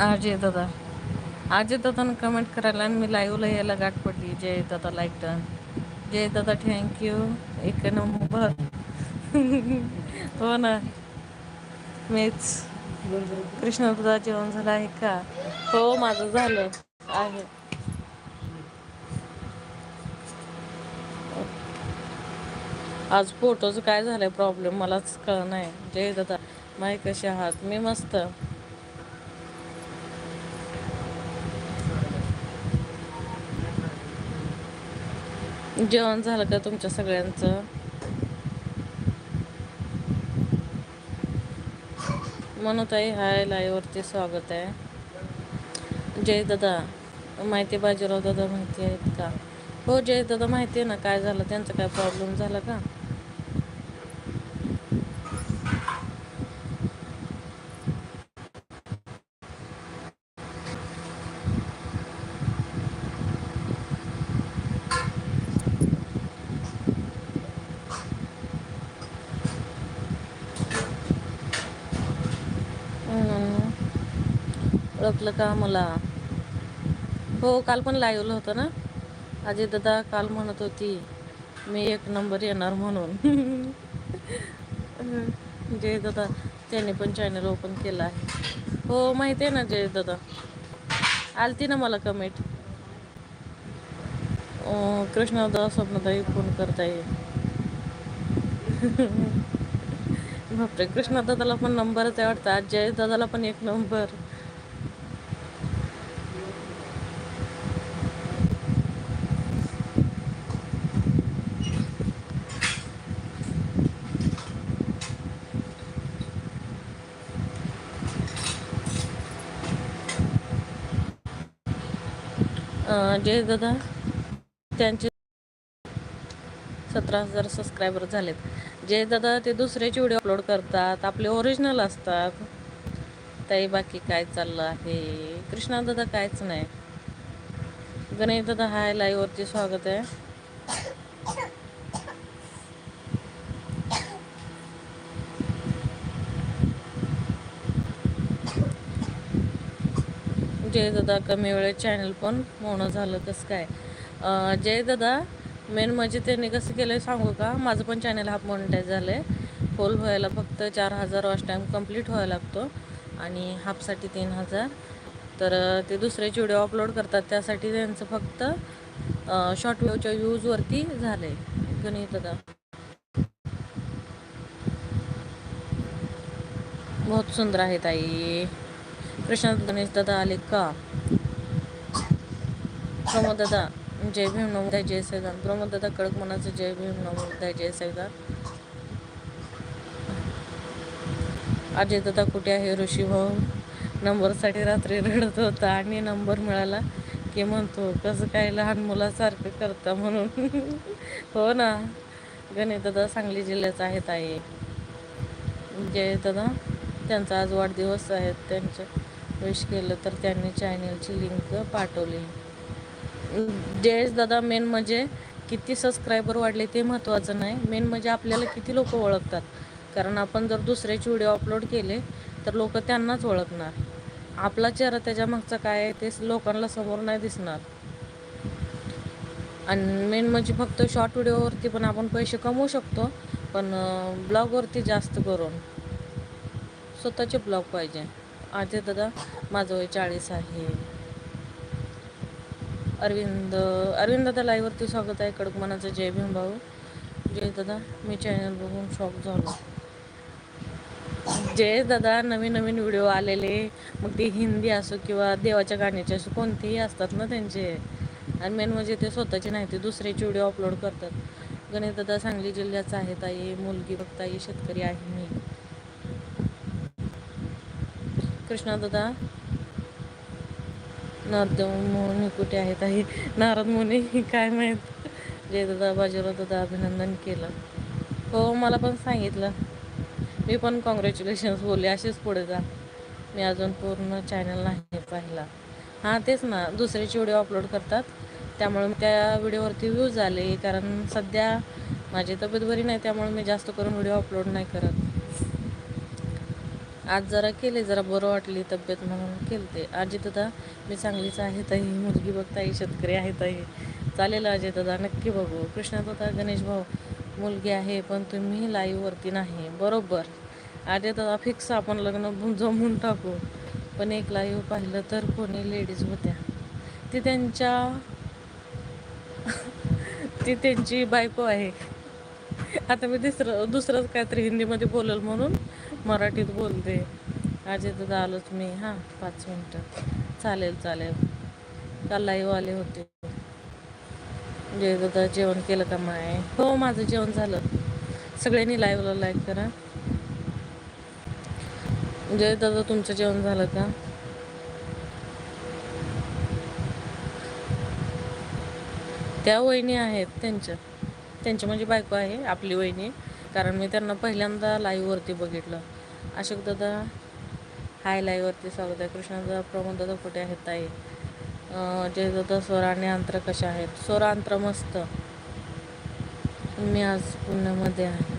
अजय दादा. अजय दादानं कमेंट करायला आणि मी लाईव्हला यायला गाठ पडली. जय दादा लाईक डन जय दादा थँक्यू एक नंबर. हो ना. मीच. कृष्ण दादा जेवण झालं आहे का? हो माझं झालं. आहे. आज फोटोचं काय झालंय प्रॉब्लेम मलाच कळ नाही जय दादा. माही कसे आहात? मी मस्त. जेवण झालं का तुमच्या सगळ्यांचं? म्हणताई हाय लाईवरती स्वागत आहे. जय दादा माहिती बाजीराव दादा माहिती आहेत का? हो जय दादा माहिती आहे ना काय झालं? त्यांचा काय प्रॉब्लेम झाला का? ओळखलं का मला? हो काल पण लाईव्हला होतं ना? अजय दादा काल म्हणत होती मी एक नंबर येणार म्हणून. जय दादा त्याने पण चॅनल ओपन केलं आहे. हो माहिती आहे ना जय दादा? आलती ना मला कमेंट कृष्णदा स्वप्नदाई फोन करताय. बापरे कृष्णा दादाला पण नंबरच आहे वाटतं. आज जय दादाला पण एक नंबर अं, जय दादा त्यांचे सतरा हजार सबस्क्रायबर झालेत. जे दादा ते दुसऱ्याचे व्हिडिओ अपलोड करतात आपले ओरिजिनल असतात. ताई बाकी काय चाललं आहे? कृष्णा दादा कायच नाही. गणेश दादा हाय लाईव्हवरचे स्वागत आहे. जय दादा कमी वेळेत चॅनल पण मोणं झालं कसं काय? जय दादा मेन म्हणजे त्यांनी कसं केलं सांगू का? माझं पण चॅनल हाफ मॉनिटाईज झालं आहे फुल व्हायला फक्त चार हजार वॉच टाईम कंप्लीट व्हायला लागतो आणि हाफसाठी तीन हजार. तर ते दुसऱ्याचे व्हिडिओ अपलोड करतात. त्यासाठी त्यांचं फक्त शॉर्ट व्हिडिओच्या यूजवरती झालं आहे गणित दादा. बहुत सुंदर आहे ताई. प्रशांत गणेश दादा आले का? प्रमोद दादा जय भीम नमोदाय जय सैदान प्रमोद दादा कडक मनाचं जय भीम नमोदाय जय सैदान अजय दादा कुठे आहे ऋषी भाऊ? नंबरसाठी रात्री रडत होता आणि नंबर मिळाला की म्हणतो कसं काय लहान मुलासारखं करता म्हणून. हो ना. गणेश दादा सांगली जिल्ह्याचा आहेत आहे जय दादा. त्यांचा आज वाढदिवस आहेत त्यांच्या विश केलं तर त्यांनी चॅनलची लिंक पाठवली. जयेश दादा मेन म्हणजे किती सबस्क्रायबर वाढले ते महत्त्वाचं नाही. मेन म्हणजे आपल्याला किती लोक ओळखतात. कारण आपण जर दुसऱ्याचे व्हिडिओ अपलोड केले तर लोक त्यांनाच ओळखणार. आपला चेहरा त्याच्या मागचा काय आहे ते लोकांना समोर नाही दिसणार. आणि मेन म्हणजे फक्त शॉर्ट व्हिडिओवरती पण आपण पैसे कमवू शकतो पण ब्लॉगवरती जास्त करून. स्वतःचे ब्लॉग पाहिजे. अजय दादा माझं वय चाळीस आहे. अरविंद अरविंद दादा लाईव्हवरती स्वागत आहे. कडक मनाचं जय भीम भाऊ. जय दादा मी चॅनल बघून शॉक झालो. जय दादा नवीन नवीन व्हिडिओ आलेले. मग ते हिंदी असो किंवा देवाच्या गाण्याचे असो कोणतेही असतात ना त्यांचे. आणि मेन म्हणजे ते स्वतःचे नाही ते दुसऱ्याचे व्हिडिओ अपलोड करतात. गणेश दादा सांगली जिल्ह्याचा आहे ताई मुलगी बघताई शेतकरी आहे मी. कृष्णा दादा. नारद मुनी कुठे आहेत? आहे नारद मुनी काय माहीत? जय दादा बाजीराव दादा अभिनंदन केलं. हो मला पण सांगितलं. मी पण कॉंग्रॅच्युलेशन्स बोलले असेच पुढे जा. मी अजून पूर्ण चॅनल नाही पाहिला. हां तेच ना दुसऱ्याचे व्हिडिओ अपलोड करतात. त्यामुळे त्या व्हिडिओवरती व्ह्यूज आले कारण सध्या माझी तब्येत बरी नाही त्यामुळे मी जास्त करून व्हिडिओ अपलोड नाही करत. आज जरा केले जरा बरं वाटली तब्येत म्हणून केलते. आजी दादा मी चांगलीच आहे ताई मुलगी बघताई शेतकरी आहे ताई. चालेल अजय दादा नक्की बघू. कृष्णा दादा गणेश भाऊ मुलगी आहे पण तुम्ही लाईव्हवरती नाही. बरोबर. अजय दादा फिक्स आपण लग्न जमून टाकू. पण एक लाईव्ह पाहिलं तर कोणी लेडीज होत्या. ती त्यांच्या ती त्यांची बायको आहे. आता मी दुसरं दुसरंच काहीतरी हिंदीमध्ये बोलल म्हणून. मराठीत बोलते. अजय दादा आलोच मी. हां पाच मिनटं. चालेल चालेल. काल लाईव्ह आले होते. जय दादा जेवण केलं का माय? हो माझं जेवण झालं. सगळ्यांनी लाईव्हला लाईक करा. जय दादा तुमचं जेवण झालं का? त्या वहिनी आहेत त्यांच्या. त्यांची म्हणजे बायको आहे आपली वहिनी. कारण मी त्यांना पहिल्यांदा लाईव्हवरती बघितलं. अशोक दादा हाय लाईव्हवरती स्वागत आहे. कृष्णदादा प्रमोद दादा कुठे आहेत ताई? जयदादा जय दादा स्वरा आणि अंतर कशा आहेत? स्वरा अंतर मस्त. मी आज पुण्यामध्ये आहे.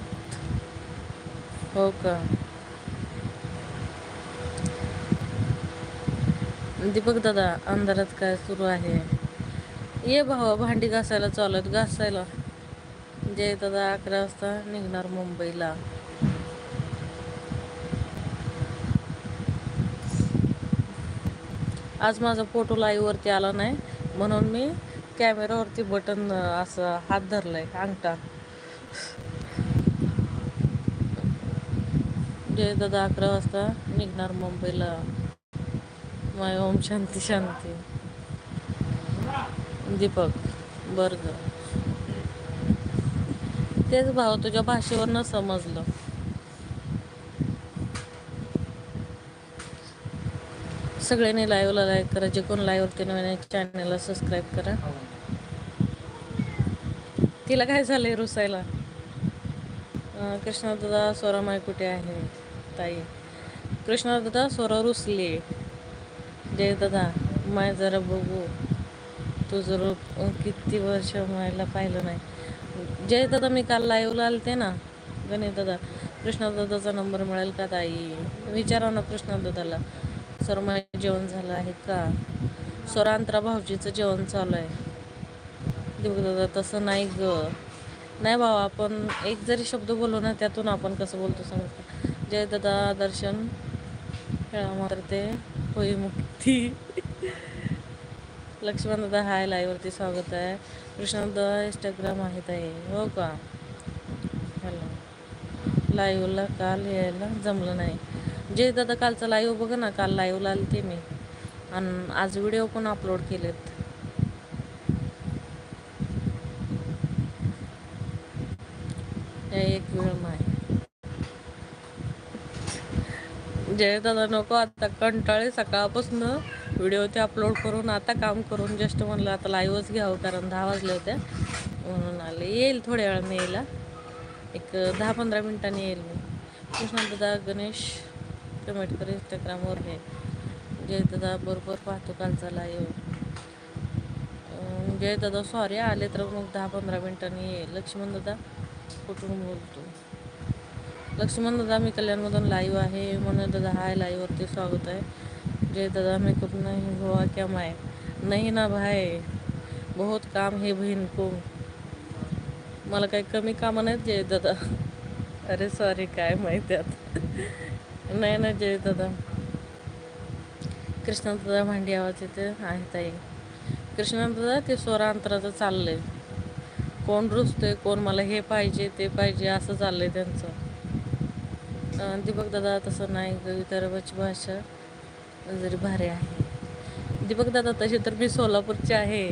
हो का? दीपक दादा अंधारात काय सुरू आहे? ये भावा भांडी घासायला चालत घासायला. जय दादा अकरा वाजता निघणार मुंबईला. आज माझा फोटो लाईव्हवरती आला नाही. म्हणून मी कॅमेरावरती बटन असं हात धरलाय अंगठा. जय दादा अकरा वाजता निघणार मुंबईला. माय ओम शांती शांती. दीपक बर्ग तेच भाव तुझ्या भाषेवरनं समजलं. सगळ्यांनी लाईव्हला लाईक करा. जे कोण लाईव्हवरती नवीन चॅनलला सबस्क्राईब करा. तिला काय झालंय रुसायला? अं, स्वरा माय कुठे आहे? ताई. कृष्णादादा स्वरा रुसले. जय दादा माय जरा बघू. तुझं रूप किती वर्ष मायला पाहिलं नाही. जय दादा मी काल लाईव्हला आलते ना. गणेश दादा कृष्णादादाचा नंबर मिळेल का ताई? विचारा ना कृष्णादादाला सर माझे जेवण झालं आहे का? स्वरांतरा भाऊजीचं जेवण चालू आहे. देऊ दादा तसं नाही ग. नाही भाऊ आपण एक जरी शब्द बोललो ना त्यातून आपण कसं बोलतो सांगतो जय दादा दर्शन. खेळा मात्र ते. होई मुक्ती. लक्ष्मण दादा हाय लाईवरती स्वागत आहे. कृष्णदा इंस्टाग्राम आहेत आहे. हो का? हॅलो. लाईव्हला काल यायला जमलं नाही. जे दादा कालचा लाईव्ह बघा ना काल लाईव्हला आले ते मी. आणि आज व्हिडिओ पण अपलोड केलेत. एक वेळ माय. जय दादा नको आता कंटाळे सकाळपासून. व्हिडिओ ते अपलोड करून आता काम करून जस्ट म्हणलं आता लाईव्हच घ्यावं कारण दहा वाजले होते. म्हणून आले. येईल थोड्या वेळाने यायला. एक दहा पंधरा मिनिटांनी येईल मी. कृष्णदादा गणेश. कमेंटकर इंस्टाग्रामवर आहे जय दादा बरोबर पाहतो कालचा लाईव्ह जय दादा सॉरी आले तर मग दहा पंधरा मिनिटांनी. ये लक्ष्मण दादा कुठून बोलतो? लक्ष्मण दादा मी कल्याणमधून लाईव्ह आहे. म्हणून दादा हाय लाईव्हवरती स्वागत आहे. जय दादा मैं कुछ गोवा हुआ क्या माय नाही ना भाय बहुत काम हे बहीण को. मला काही कमी कामं नाहीत जय दादा. अरे सॉरी काय माहिती आता. नाही ना जय दादा कृष्णदादा भांडी आवाज येते आहे ताई. कृष्णदादा ते स्वरांतराचं चाललंय. कोण रुजतोय कोण मला हे पाहिजे ते पाहिजे असं चाललंय त्यांचं. दीपक दादा तसं नाही विदर्भाची भाषा जरी भारी आहे. दीपक दादा तशी तर मी सोलापूरची आहे.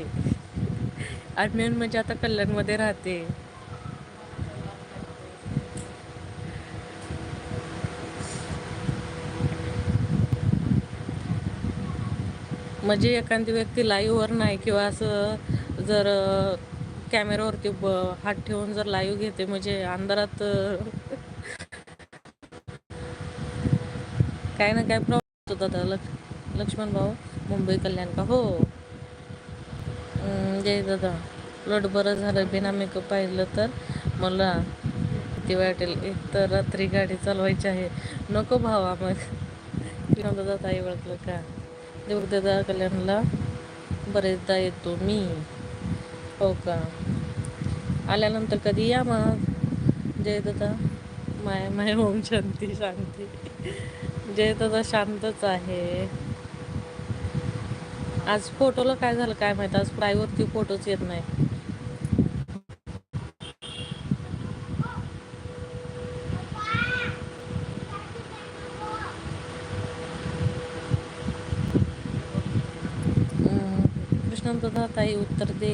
आणि मेन म्हणजे आता कल्याणमध्ये राहते. म्हणजे एखादी व्यक्ती लाईव्हवर नाही किंवा असं जर कॅमेरावरती ब हात ठेवून जर लाईव्ह घेते म्हणजे अंधारात काय ना काय प्रॉब्लेम होता दादा लक्ष लक्ष्मण भाऊ मुंबई कल्याण का? हो. जय दादा. लोट बरं झालं बिना मेकअप पाहिलं तर? मला किती वाटेल. एक तर रात्री गाडी चालवायची आहे. नको भावा मग. दादा ताई ओळखलं का? देऊळ कल्याणला बरेचदा येतो मी. हो का? आल्यानंतर कधी या मग? जय दादा माय माय ओम शांती शांती. जय दादा शांतच आहे. आज फोटोला काय झालं काय माहीत? आज प्रायवरती फोटोच येत नाही कृष्ण दादा ताई उत्तर दे.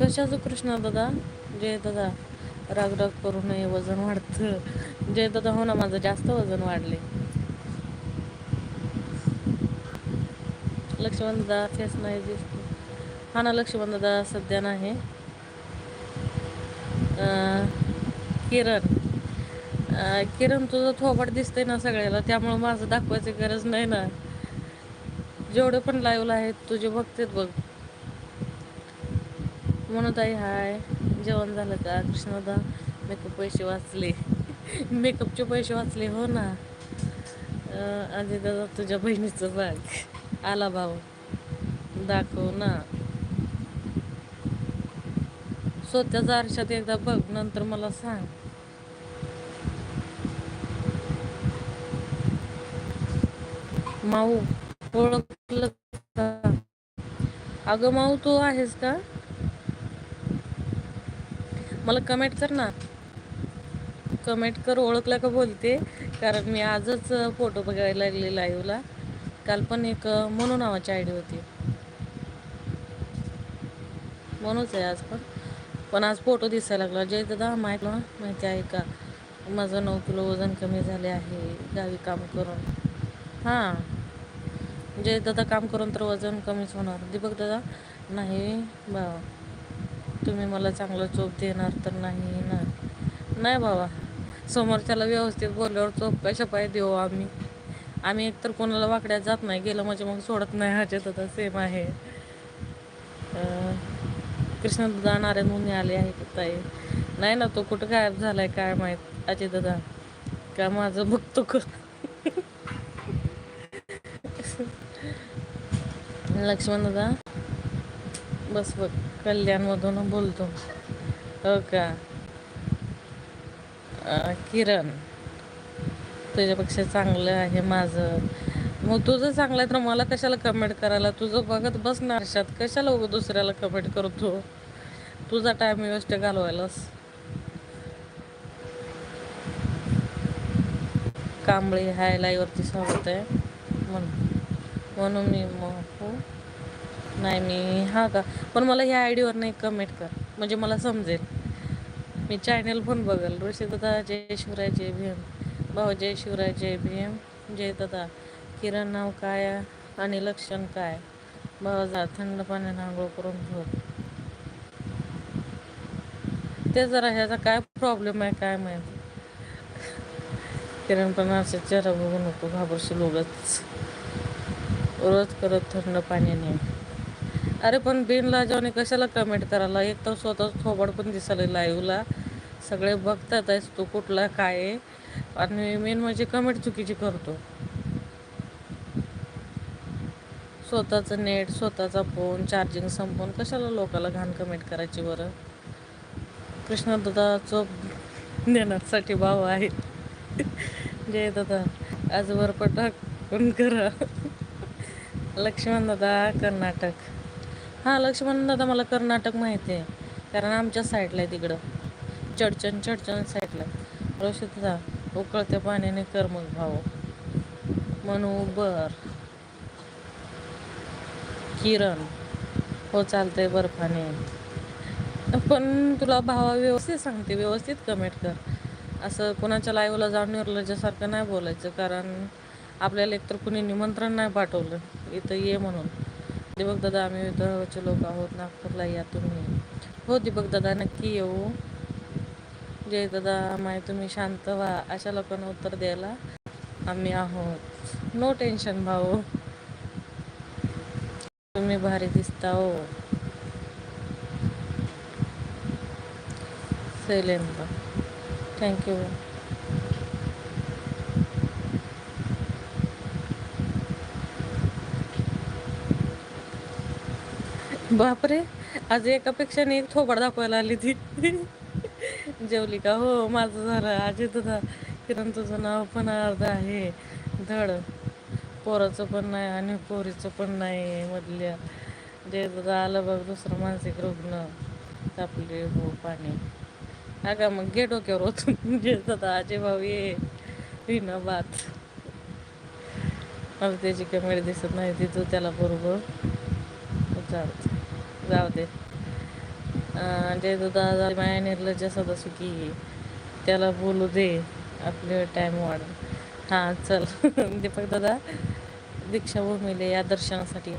कशाचं कृष्ण दादा? जय दादा. राग राग करू नये वजन वाढतं. जय दादा हो ना माझं जास्त वजन वाढले लक्ष्मण दादा फेस नाही दिसतो. हा ना लक्ष्मण दादा सध्या नाही. किरण. किरण तुझं थोबाड दिसतंय ना सगळ्याला त्यामुळं माझं दाखवायची गरज नाही ना. जेवढे पण लाईव्हला आहेत तुझे बघतेत बघ. म्हणून ताई हाय जेवण झालं का? कृष्णदा मेकअप पैसे वाचले. मेकअपचे पैसे वाचले हो ना? अं, आधी दादा तुझ्या बहिणीचं बघ आला भाऊ. दाखव ना. स्वतःच्या आरशात एकदा बघ नंतर मला सांग. माऊ ओळखलं का अगं माऊ तू आहेस का? मला कमेंट कर ना. कमेंट कर ओळखलं का बोलते? कारण मी आजच फोटो बघायला लागले लाईव्हला काल पण एक म्हणू नावाची आयडी होती. म्हणूच आहे आज पण. पण आज फोटो दिसायला लागला. जय दादा माहीत ना माहिती आहे का? माझं नऊ किलो वजन कमी झाले आहे. गावी काम करून. हां. म्हणजे दादा काम करून तर वजन कमीच होणार. दीपक दादा नाही बाबा तुम्ही मला चांगलं चोप देणार तर नाही ना. नाही बाबा समोरच्याला व्यवस्थित बोलल्यावर चोप कशा पाय देऊ आम्ही. आम्ही एकतर कोणाला वाकड्यात जात नाही गेलं म्हणजे मग सोडत नाही ह्याच्यात आता सेम आहे. कृष्णदादा नारायण मुनी आले आहे की ताई. नाही ना तो कुठं गायब झालाय काय माहीत अजय दादा. का माझं बघतो का लक्ष्मण दादा बस बघ कल्याणमधून बोलतो. हो का? किरण तुझ्यापेक्षा चांगलं आहे माझं. मग तुझं चांगलं आहे तर मला कशाला कमेंट करायला? तुझं बघत बस ना. आरशात कशाला दुसऱ्याला कमेंट करतो? तुझा टाइम वेस्ट घालवायलास. कांबळी हाय लाईवरती स्वागत आहे. म्हणून. म्हणून मी मग हो. नाही मी हा का? पण मला ह्या आयडीवर नाही कमेंट कर. म्हणजे मला समजेल. मी चॅनल पण बघेल. ऋषी दादा जय शिवराय जय भीम भाऊ जय शिवराय जय भीम जय दादा किरण नाव काय आणि लक्षण काय? भाऊ थंड पाण्याने आंघोळ करून घेऊ ते जरा ह्याचा काय प्रॉब्लेम आहे काय माहिती? किरण पण असं चेहरा बघू नको घाबरशील उगच. रोज करत थंड पाण्याने. अरे पण बिनला लाजावने कशाला कमेंट करायला? एक तर स्वतःच थोबड पण दिसायला लाईव्हला सगळे बघतात आहेस तू कुठला काय आहे? आणि मेन म्हणजे कमेंट चुकीची करतो. स्वतःचं नेट स्वतःचा फोन चार्जिंग संपवून कशाला लोकाला घाण कमेंट करायची बरं? कृष्णदादा चोप देण्यासाठी भाव आहे. जय दादा आजवर पटाक पण करा. लक्ष्मण दादा कर्नाटक. हां लक्ष्मण दादा मला कर्नाटक माहिती आहे. कारण आमच्या साईडला आहे तिकडं. चडचण चडचण साईडला रोषित दादा उकळत्या पाण्याने कर मग भाऊ. म्हणू बर. किरण. हो चालतंय बर्फाने पण. तुला भावा व्यवस्थित सांगते व्यवस्थित कमेंट कर. असं कोणाच्या लाईव्हला जाऊन निर्लज्यासारखं नाही बोलायचं कारण आपल्याला एकतर कुणी निमंत्रण नाही पाठवलं. इथं ये म्हणून. दीपक दादा आम्ही विदर्भाचे लोक आहोत नागपूरला या तुम्ही हो दीपक दादा नक्की येऊ. जय दादा माय तुम्ही शांत व्हा. अशा लोकांना उत्तर द्यायला आम्ही आहोत. नो टेन्शन भाऊ. तुम्ही भारी दिसता हो. शैलेंद्र थँक्यू बापरे आज एकापेक्षा एक थोबड दाखवायला आली ती. जेवली का? हो माझं झालं. आजी तुझा किरण तुझं नाव पण अर्ध आहे. धड. पोराचं पण नाही आणि पोरीचं पण नाही मधल्या. जे आलं बघ दुसरं मानसिक रुग्ण. तापले हो पाणी. अगं मग घे डोक्यावर ओतून. जे आजी भाऊ ये. विना बात. मला त्याची कमेडी दिसत नाही ती तू त्याला बरोबर चालतं जाऊ दे. जय जे म्हणजे दादा माया निर्लज्ज सदस्य की त्याला बोलू दे आपले टाईम वाढ. हां चल. म्हणजे दीपक दादा दीक्षाभूमीले या दर्शनासाठी.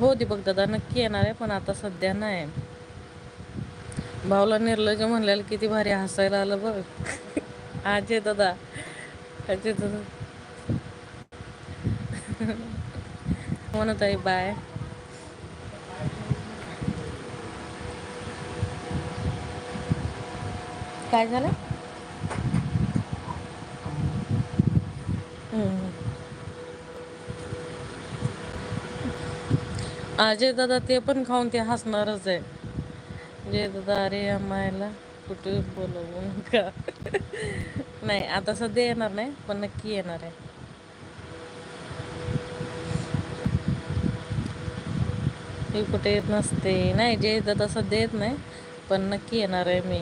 हो दीपक दादा नक्की येणार आहे पण आता सध्या नाही. भाऊला निर्लज म्हणलेलं किती भारी हसायला आलं बघ. अजय दादा. अजय दादा. म्हणत आहे बाय. काय झालं? अजय दादा ते पण खाऊन ते हसणारच आहे. जे दादा अरे अम्मायला कुठे बोलवू नका. नाही आता सध्या येणार नाही पण नक्की येणार आहे. मी कुठे येत नसते. नाही जे दादा सध्या येत नाही पण नक्की येणार आहे मी.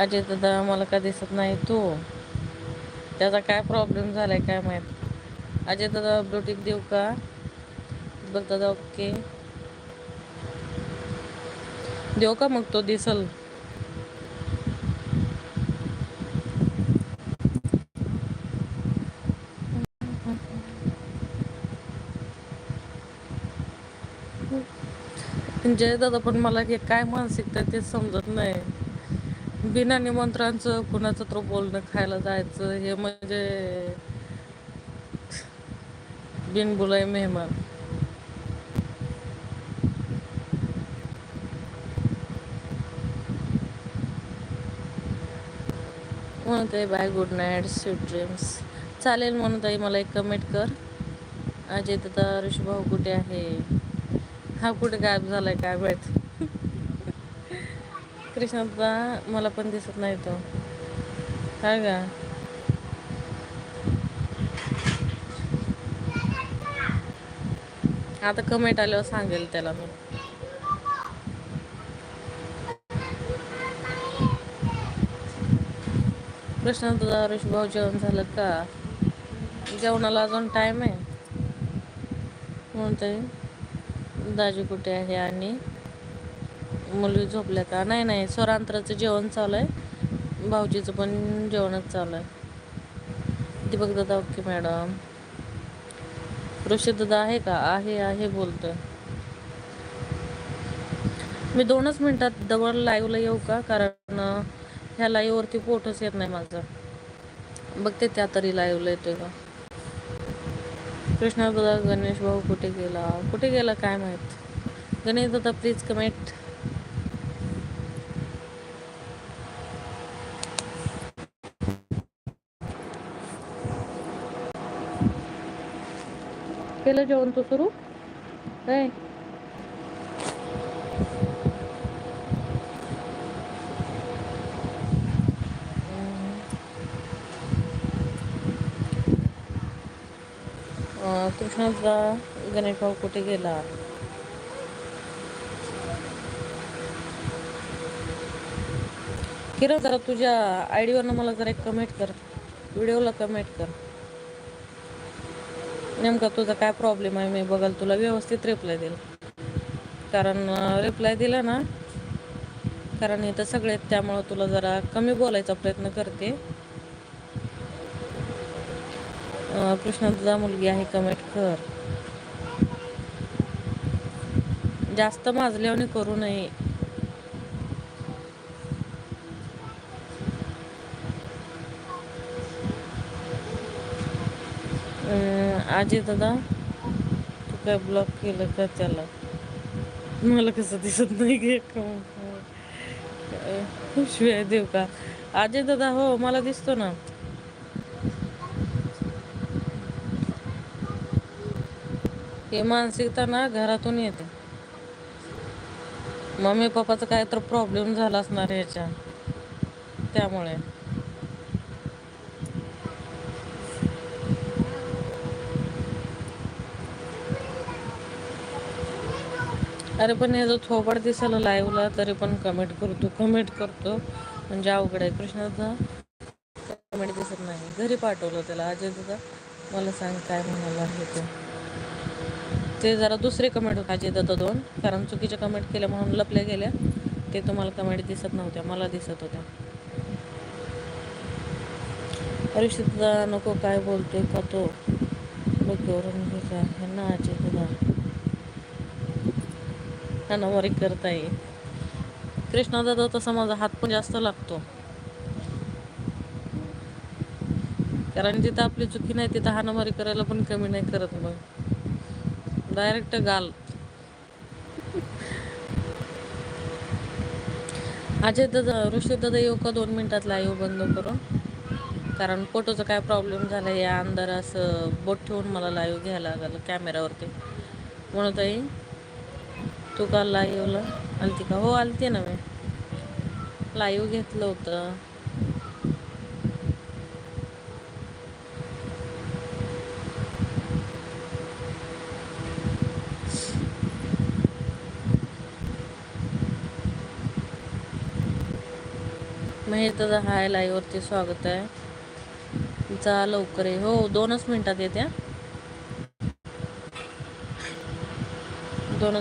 अजय दादा मला का दिसत नाही तू? त्याचा काय प्रॉब्लेम झाला आहे काय माहीत? अजय दादा ब्लूटिक देऊ का? बघ दादा ओके. देऊ का मग तो? दिसल. जय दादा पण मला हे काय मानसिकता ते समजत नाही. बिना निमंत्रणाचं कुणाचं तर बोलणं खायला जायचं हे म्हणजे बिनबुलाय मेहमान. म्हणत आहे bye good night sweet dreams. चालेल म्हणत आहे मला एक कमेंट कर. अजय दादा ऋषभाऊ कुठे आहे? हा कुठे गायब झालाय काय माहिती? कृष्णदादा मला पण दिसत नाही तो. हा का आता कमेंट आल्यावर सांगेल त्याला मी. कृष्णदादा ऋषभाऊ जेवण झालं का? जेवणाला अजून टाइम आहे. म्हणते दाजी कुठे आहे आणि? मुली झोपल्या का? नाही नाही. स्वरांतराचं जेवण चालू आहे. भाऊजीचं पण जेवणच चालू आहे. दीपक दादा ओके मॅडम. ऋषी दादा आहे का? आहे आहे बोलतोय. मी दोनच मिनिटात जवळ लाईव्हला येऊ का? कारण ह्या लाईव्हवरती पोटच येत नाही माझं. बघते त्या तरी लाईव्हला येतोय का? कृष्णा दादा गणेश भाऊ कुठे गेला? कुठे गेला काय माहीत? गणेश दादा प्लीज कमेंट केलं जेवण तू सुरू. काय? कृष्णाचा गणेश भाऊ कुठे गेला? किरण जरा तुझ्या आयडीवरनं मला जरा एक कमेंट कर. व्हिडिओला कमेंट कर. नेमका तुझा काय प्रॉब्लेम आहे मी बघाल तुला व्यवस्थित रिप्लाय देईल. कारण रिप्लाय दिला ना कारण इथं सगळे आहेत त्यामुळं तुला जरा कमी बोलायचा प्रयत्न करते. अं, कृष्णा तुझा मुलगी आहे कमेंट कर. जास्त माजल्याने करू नये. आजी दादा तू काय ब्लॉक केलं का त्याला? मला कसं दिसत नाही गे अ, देव का? आजी दादा हो मला दिसतो ना. हे मानसिकता ना घरातून येते. मम्मी पप्पाचा काय तर प्रॉब्लेम झाला असणार ह्याच्या त्यामुळे. अरे पण हे जो थोबड दिसायला लाईव्हला तरी पण कमेंट करतो कमेंट करतो. म्हणजे अवघड आहे. कृष्णाचा कमेंट दिसत नाही. घरी पाठवलं त्याला. अजय दादा मला सांग काय म्हणाला आहे ते. ते जरा दुसरे कमेंट होते अजय दादा दोन. कारण चुकीच्या कमेंट केल्या म्हणून लपल्या गेल्या. ते तुम्हाला कमेंट दिसत नव्हत्या मला दिसत होत्या. अरे नको काय बोलतोय का तो? डोक्यावरून घेतला ना अजय दादा. हाणामारी करता येईल कृष्णा दादा तसा माझा हात पण जास्त लागतो. कारण जिथं आपली चुकी नाही तिथं हाणामारी करायला पण कमी नाही करत मग. डायरेक्ट गाल. अजय दादा ऋषी दादा येऊ का दोन मिनिटातला? येऊ बंद करून. कारण फोटोचा काय प्रॉब्लेम झाला या अंधार असं बोट ठेवून मला लाईव्ह घ्यायला लागलं कॅमेऱ्यावरती म्हणून ताई तू काल लाईव्हला आलती का? हो आलती ना मी. लाईव्ह घेतलं होतं. महेश दादा हाय लाईव्हवरती स्वागत आहे. जा लवकर आहे हो दोनच मिनिटात येत्या. दोनच